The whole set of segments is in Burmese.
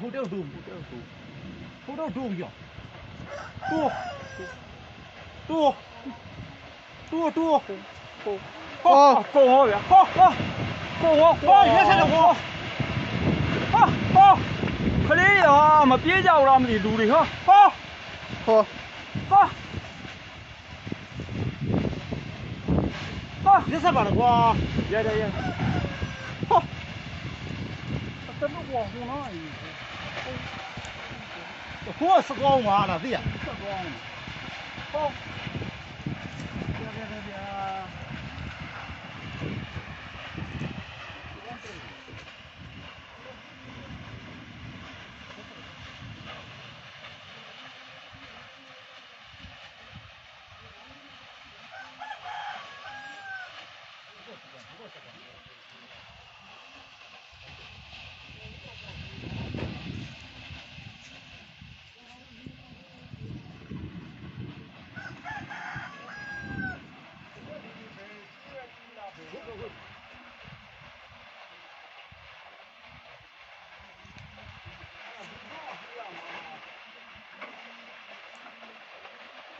ဟိုတော့ဒုဟိုတော့ဒုဟိုတော့ဒုပြောတိုးတိုးတိုးတိုးဟောကုံဟောဗျာဟောဟောကုံဟောဟောရက်ဆက်တော့ဟောဟောဟောခလေးဟာမပြေးကြဘူးလားမသိလူတွေဟာဟောဟောဟောဟောရက်ဆက်ပါတော့ကွာရရရဟော တမဝဟိုနားဟိုကစကောင်းပါလားသိရဆက်ကော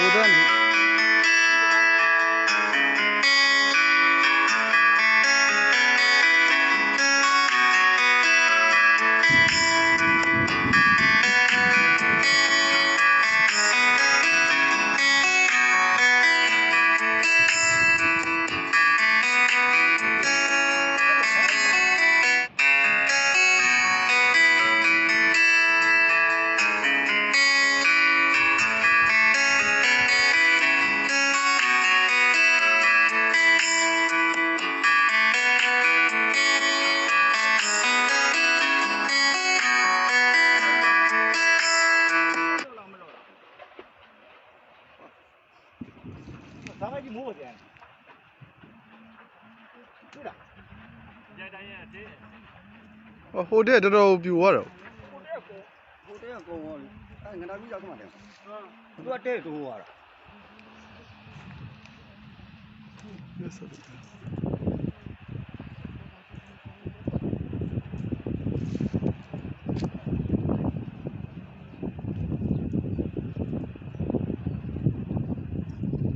ဘိုးတော့ ဒါမှကြီးမိုးပါပြန်တွေ့လားရတိုင်းရတဲ့ဟိုတဲ့တော်တော်ပြူသွားတော့ဟိုတဲကကုံဟောလေအဲငနာပြီးရောက်မှတယ်သူကတဲ့တိုးသွားတာ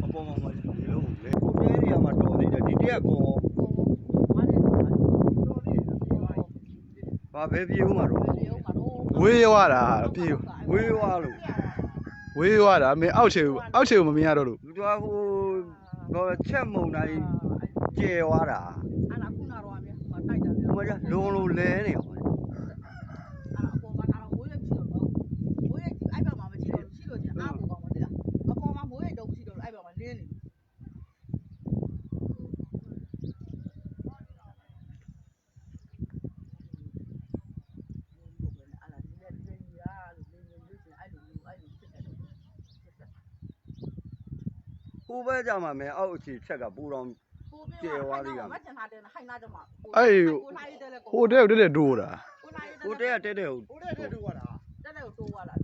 အပေါ်မှာဒီလိုလေကိုတဲနေရာမှာ တော်သေးတယ်ဒီတက်ကကုံဟောဘာပဲပြေဦးမှာတော့ဝေးရွာတာပြူဝေးသွားလို့ဝေးရွာတာမင်းအောက်ခြေကိုအောက်ခြေကိုမမြင်ရတော့လို့လူတော်ဟိုတော့ချက်မုံတိုင်းကျဲသွားတာဟိုကလုံလုံလဲနေအောင် ဟိုဘက်ကြမှာမယ်အောက်အခြေချက်ကပူတော်အဲ့ဟိုတဲ့ကိုတက်တက်ဒိုးတာဟိုတဲကတဲတဲဟိုဟိုတဲ့တဲ့တူကလားဟ